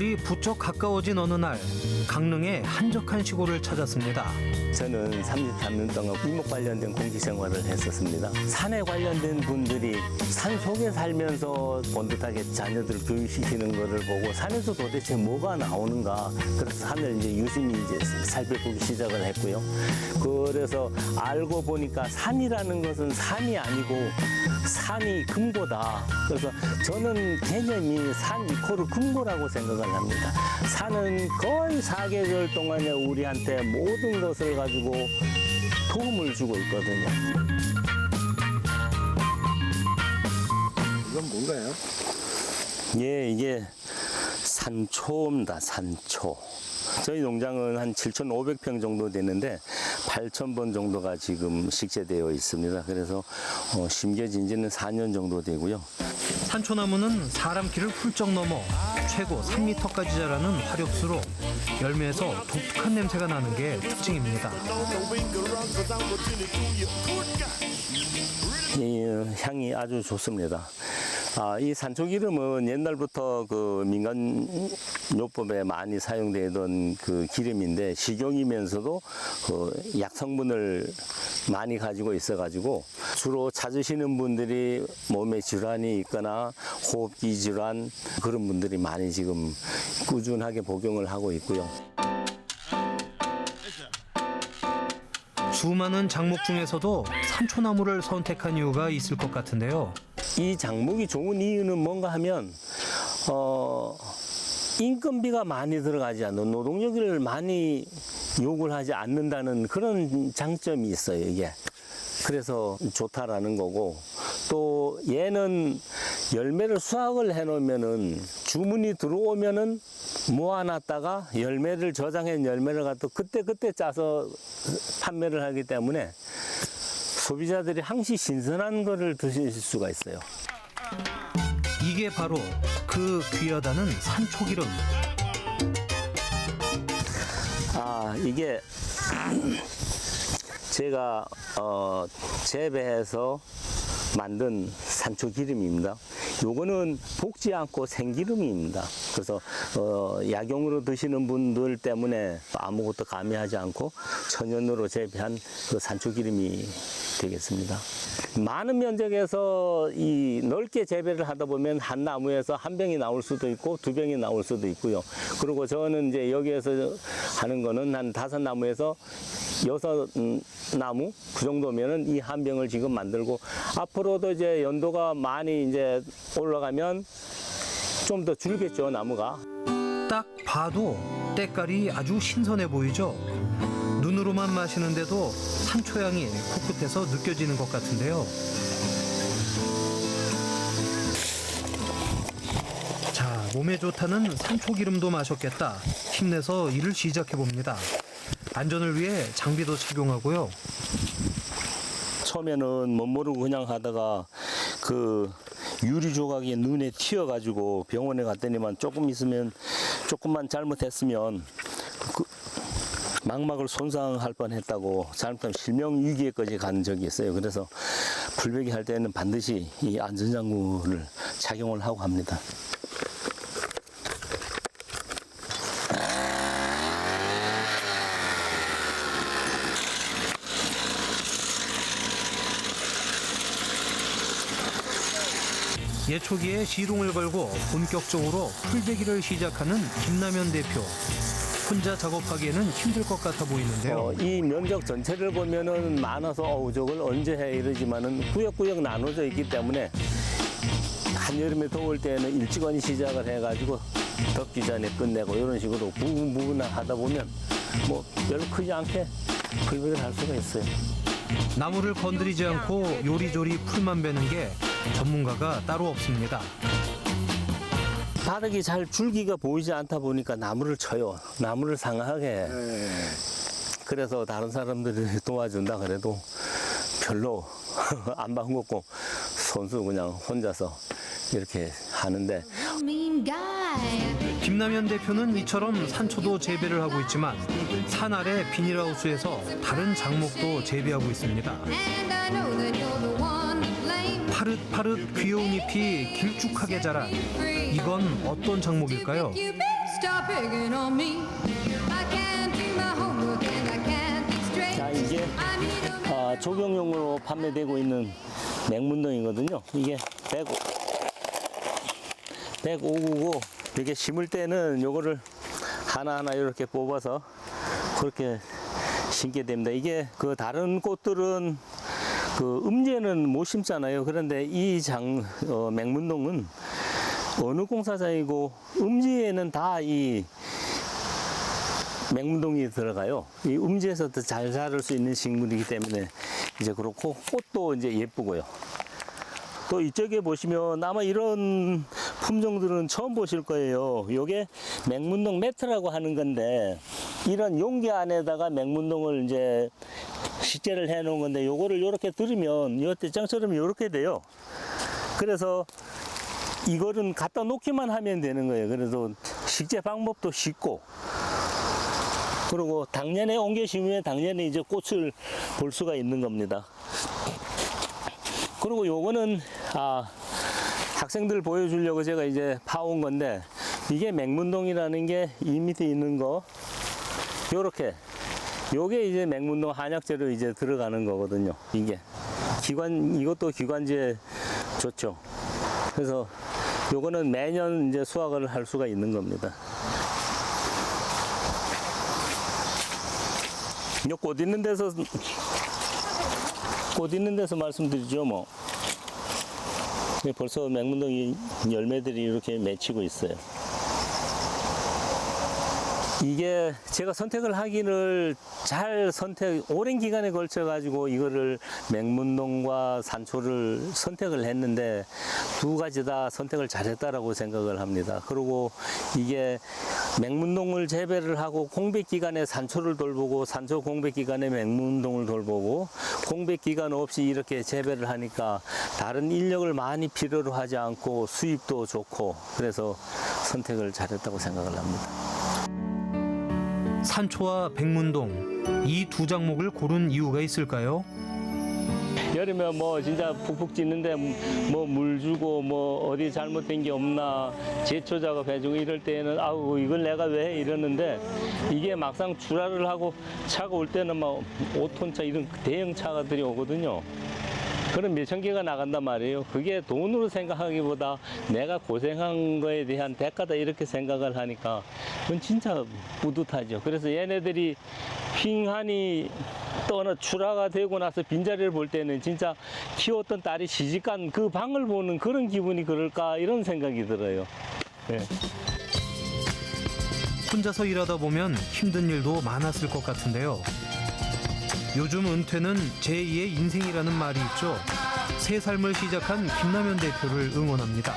마을이 부쩍 가까워진 어느 날 강릉의 한적한 시골을 찾았습니다. 저는 33년 동안 이목 관련된 공기 생활을 했었습니다. 산에 관련된 분들이 산 속에 살면서 본듯하게 자녀들 교육시키는 것을 보고 산에서 도대체 뭐가 나오는가 그래서 산을 이제 유심히 이제 살펴보기 시작을 했고요. 그래서 알고 보니까 산이라는 것은 산이 아니고 산이 금고다. 그래서 저는 개념이 산 이코르 금고라고 생각을 합니다. 산은 거의 사계절 동안에 우리한테 모든 것을 가지고 도움을 주고 있거든요. 이건 뭔가요? 예, 이게 산초입니다. 산초. 저희 농장은 한 7,500평 정도 되는데 8,000번 정도가 지금 식재되어 있습니다. 그래서 어, 심겨진 지는 4년 정도 되고요. 산초나무는 사람 키를 훌쩍 넘어 최고 3m까지 자라는 화력수로 열매에서 독특한 냄새가 나는 게 특징입니다. 이 향이 아주 좋습니다. 아, 이 산초기름은 옛날부터 그 민간 요법에 많이 사용되던 그 기름인데 식용이면서도 그 약성분을 많이 가지고 있어가지고 주로 찾으시는 분들이 몸에 질환이 있거나 호흡기 질환 그런 분들이 많이 지금 꾸준하게 복용을 하고 있고요. 수많은 장목 중에서도 산초나무를 선택한 이유가 있을 것 같은데요. 이 장목이 좋은 이유는 뭔가 하면 어 인건비가 많이 들어가지 않는 노동력을 많이 요구를 하지 않는다는 그런 장점이 있어요 이게. 그래서 좋다라는 거고 또 얘는 열매를 수확을 해 놓으면은 주문이 들어오면은 모아놨다가 열매를 저장한 열매를 갖다 그때 그때 짜서 판매를 하기 때문에 소비자들이 항시 신선한 거를 드실 수가 있어요. 이게 바로 그 귀하다는 산초기름. 아 이게 제가 어, 재배해서 만든 산초 기름입니다. 요거는 볶지 않고 생기름입니다. 그래서 어, 약용으로 드시는 분들 때문에 아무것도 가미하지 않고 천연으로 재배한 그 산초 기름이 되겠습니다. 많은 면적에서 이 넓게 재배를 하다 보면 한 나무에서 한 병이 나올 수도 있고 두 병이 나올 수도 있고요. 그리고 저는 이제 여기에서 하는 거는 한 다섯 나무에서 여섯 음, 나무 그 정도면은 이 한 병을 지금 만들고 앞으로도 이제 연도가 많이 이제 올라가면 좀 더 줄겠죠 나무가. 딱 봐도 때깔이 아주 신선해 보이죠. 눈으로만 마시는데도 산초향이 코끝에서 느껴지는 것 같은데요. 자, 몸에 좋다는 산초 기름도 마셨겠다. 힘내서 일을 시작해 봅니다. 안전을 위해 장비도 착용하고요. 처음에는 못 모르고 그냥 하다가 그 유리 조각이 눈에 튀어 가지고 병원에 갔더니만 조금 있으면 조금만 잘못했으면 그 망막을 손상할 뻔했다고 잘못하면 실명 위기에까지 간 적이 있어요. 그래서 불배기 할 때는 반드시 이 안전장구를 착용을 하고 합니다. 예 초기에 시동을 걸고 본격적으로 풀베기를 시작하는 김남현 대표. 혼자 작업하기에는 힘들 것 같아 보이는데요. 어, 이 면적 전체를 보면은 많아서 어우 저걸 언제 해 이러지만은 구역구역 나눠져 있기 때문에 한여름에 더울 때는 일찍이 시작을 해가지고 덥기 전에 끝내고 이런 식으로 부분부분 하다 보면 뭐 별로 크지 않게 불백을 할 수가 있어요. 나무를 건드리지 않고 요리조리 풀만 베는 게 전문가가 따로 없습니다. 바닥이 잘 줄기가 보이지 않다 보니까 나무를 쳐요. 나무를 상하게. 해. 네. 그래서 다른 사람들이 도와준다 그래도 별로 안 반갑고 손수 그냥 혼자서 이렇게 하는데. 김남현 대표는 이처럼 산초도 재배를 하고 있지만 산 아래 비닐하우스에서 다른 장목도 재배하고 있습니다. 파릇파릇 귀여운 잎이 길쭉하게 자란 이건 어떤 straight. 자, 이게. 어, 조경용으로 판매되고 있는 맹문동이거든요. 이게 105, 105구고 이렇게 심을 때는 요거를 하나하나 이렇게 뽑아서 그렇게 심게 됩니다. 이게 그 다른 꽃들은 그 음제는 못 심잖아요. 그런데 이 장, 어, 맹문동은 어느 공사장이고 음지에는 다 이 맹문동이 들어가요. 이 음지에서 더 잘 자랄 수 있는 식물이기 때문에 이제 그렇고 꽃도 이제 예쁘고요. 또 이쪽에 보시면 아마 이런 품종들은 처음 보실 거예요. 요게 맹문동 매트라고 하는 건데 이런 용기 안에다가 맹문동을 이제 식재를 해 놓은 건데 요거를 이렇게 들으면 요 대장처럼 이렇게 돼요. 그래서 이거는 갖다 놓기만 하면 되는 거예요. 그래서 식재 방법도 쉽고 그리고 당년에 옮겨 심으면 당년에 이제 꽃을 볼 수가 있는 겁니다. 그리고 요거는 아 학생들 보여주려고 제가 이제 파온 건데 이게 맹문동이라는 게 이 밑에 있는 거 요렇게 요게 이제 맹문동 한약재로 이제 들어가는 거거든요. 이게 기관 이것도 기관지에 좋죠. 그래서 요거는 매년 이제 수확을 할 수가 있는 겁니다. 요꽃 있는 데서 꽃 있는 데서 말씀드리죠 뭐. 예, 벌써 맹문동이 열매들이 이렇게 맺히고 있어요. 이게 제가 선택을 하기를 잘 선택, 오랜 기간에 걸쳐 가지고 이거를 맹문동과 산초를 선택을 했는데 두 가지 다 선택을 잘했다라고 생각을 합니다. 그리고 이게 맹문동을 재배를 하고 공백 기간에 산초를 돌보고 산초 공백 기간에 맹문동을 돌보고 공백 기간 없이 이렇게 재배를 하니까 다른 인력을 많이 필요로 하지 않고 수입도 좋고 그래서 선택을 잘했다고 생각을 합니다. 산초와 백문동 이 두 작목을 고른 이유가 있을까요? 여름에 뭐 진짜 푹푹 찌는데 뭐 물 주고 뭐 어디 잘못된 게 없나 제초 작업해주고 이럴 때는 아우 이걸 내가 왜 해 이러는데 이게 막상 출하를 하고 차가 올 때는 막 5톤 차 이런 대형 차가들이 오거든요. 그럼 몇천 개가 나간단 말이에요. 그게 돈으로 생각하기보다 내가 고생한 거에 대한 대가다 이렇게 생각을 하니까 그건 진짜 뿌듯하죠. 그래서 얘네들이 핑하니 떠나 출하가 되고 나서 빈자리를 볼 때는 진짜 키웠던 딸이 시집간 그 방을 보는 그런 기분이 그럴까 이런 생각이 들어요. 네. 혼자서 일하다 보면 힘든 일도 많았을 것 같은데요. 요즘 은퇴는 제2의 인생이라는 말이 있죠. 새 삶을 시작한 김남현 대표를 응원합니다.